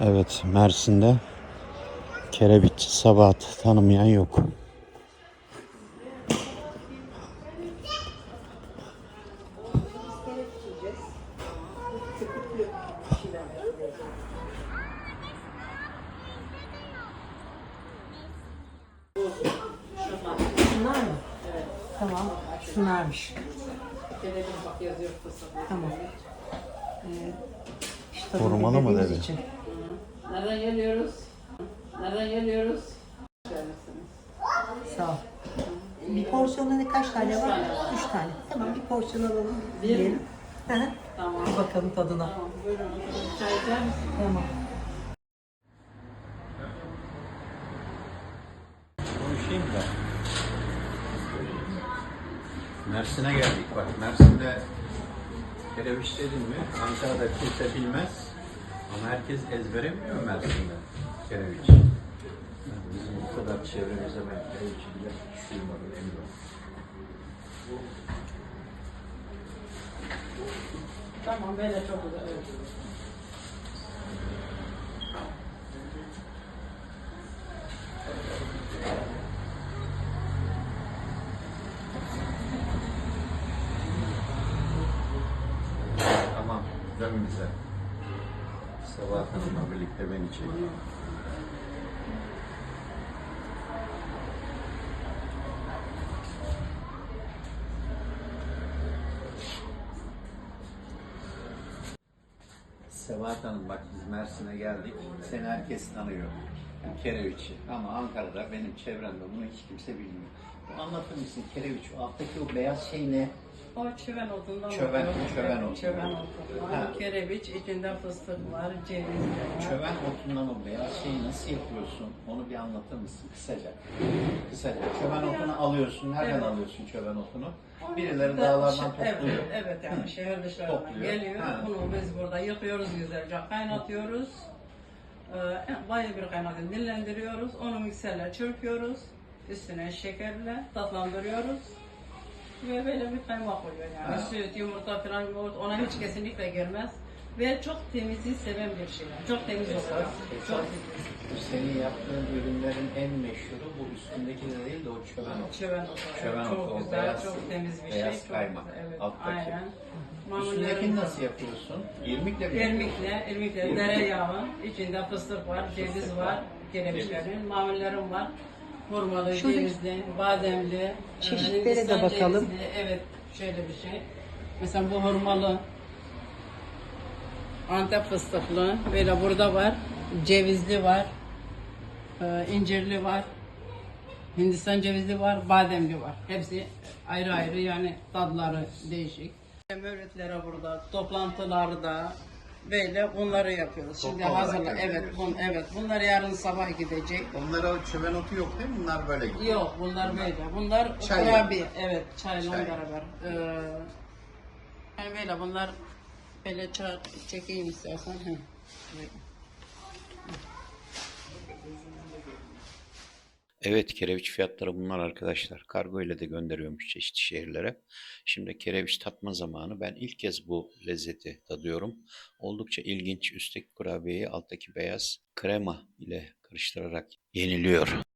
Evet Mersin'de kerebiç sabat tanımayan yok. Şunlar mı? Evet. Tamam. Şunlarmış. Tamam. Ee, işte Korumalı mı dedi? için. Nereden geliyoruz? Nereden geliyoruz? Sağ ol. Bir porsiyonda ne kaç tane var? Üç tane. Tamam bir porsiyon alalım. Yiyelim. Hı hı. Tamam. Bir bakalım tadına. Tamam, buyurun. Çay içer misin? Tamam. Konuşayım da. Mersin'e geldik bak. Mersin'de kereviç dedin mi? Ankara'da kimse bilmez. Ama herkes ezbere biliyor Mersin'de kereviç. Yani bizim bu kadar çevremizde ben kereviçi bilen kişi var eminim. Tamam, böyle çok güzel. Evet. Tamam, dön bize. Sabah Hanım'la birlikte beni çekiyor. Sebahat Hanım bak biz Mersin'e geldik. Seni herkes tanıyor. Kereviç'i. Ama Ankara'da benim çevremde bunu hiç kimse bilmiyor. Anlatır mısın Kereviç? O alttaki o beyaz şey ne? O çöven otundan Çöven- oluyor. çöven otu. Çöven otu var. Ha. Kerebiç, içinde fıstık var, ceviz var. Çöven otundan o beyaz şeyi nasıl yapıyorsun? Onu bir anlatır mısın kısaca? Kısaca. Çöven otunu alıyorsun. Nereden Evet. alıyorsun çöven otunu? Birileri Da- dağlardan şey- topluyor. Evet, evet yani şehir dışlarından Topluyor. geliyor. Ha. Bunu biz burada yıkıyoruz güzelce, kaynatıyoruz. Ee, bayağı bir kaynatıyoruz, dinlendiriyoruz. Onu mikserle çırpıyoruz. Üstüne şekerle tatlandırıyoruz. Ve böyle bir kaymak oluyor yani. Ha. Süt, yumurta falan yoğurt ona hiç kesinlikle girmez. Ve çok temizliği seven bir şey. yani. Çok temiz Esas, oluyor. Çok esas senin yaptığın ürünlerin en meşhuru bu üstündeki de değil de o çöven otu. Çöven otu. Çöven çok otu, o güzel, beyaz- çok temiz bir beyaz şey. Çok kaymak, güzel, Evet, alttaki. aynen. Üstündekini nasıl yapıyorsun? İrmikle mi? İrmikle, irmikle, İrmik. tereyağı, içinde fıstık var, ceviz var, kereviçlerin, mamullerim var. Hurmalı, Şurada- cevizli, bademli, Çeşitlere de Hindistan bakalım. cevizli, Evet, şöyle bir şey. Mesela bu hurmalı, Antep fıstıklı, böyle burada var, cevizli var, e, incirli var, Hindistan cevizli var, bademli var. Hepsi ayrı ayrı yani tadları değişik. Mevlütlere burada, toplantılarda böyle bunları yapıyoruz. Şimdi Toplu olarak hazırla. Evet, bun, evet. Bunlar yarın sabah gidecek. Onlara o çöven otu yok değil mi? Bunlar böyle gidiyor. Yok, bunlar böyle. Bunlar Çay kurabiye. Evet, çayla Çay. beraber. Ee, yani böyle bunlar böyle çay çekeyim istersen. Hı. Böyle. Evet kereviç fiyatları bunlar arkadaşlar. Kargo ile de gönderiyormuş çeşitli şehirlere. Şimdi kereviç tatma zamanı. Ben ilk kez bu lezzeti tadıyorum. Oldukça ilginç. Üstteki kurabiyeyi alttaki beyaz krema ile karıştırarak yeniliyor.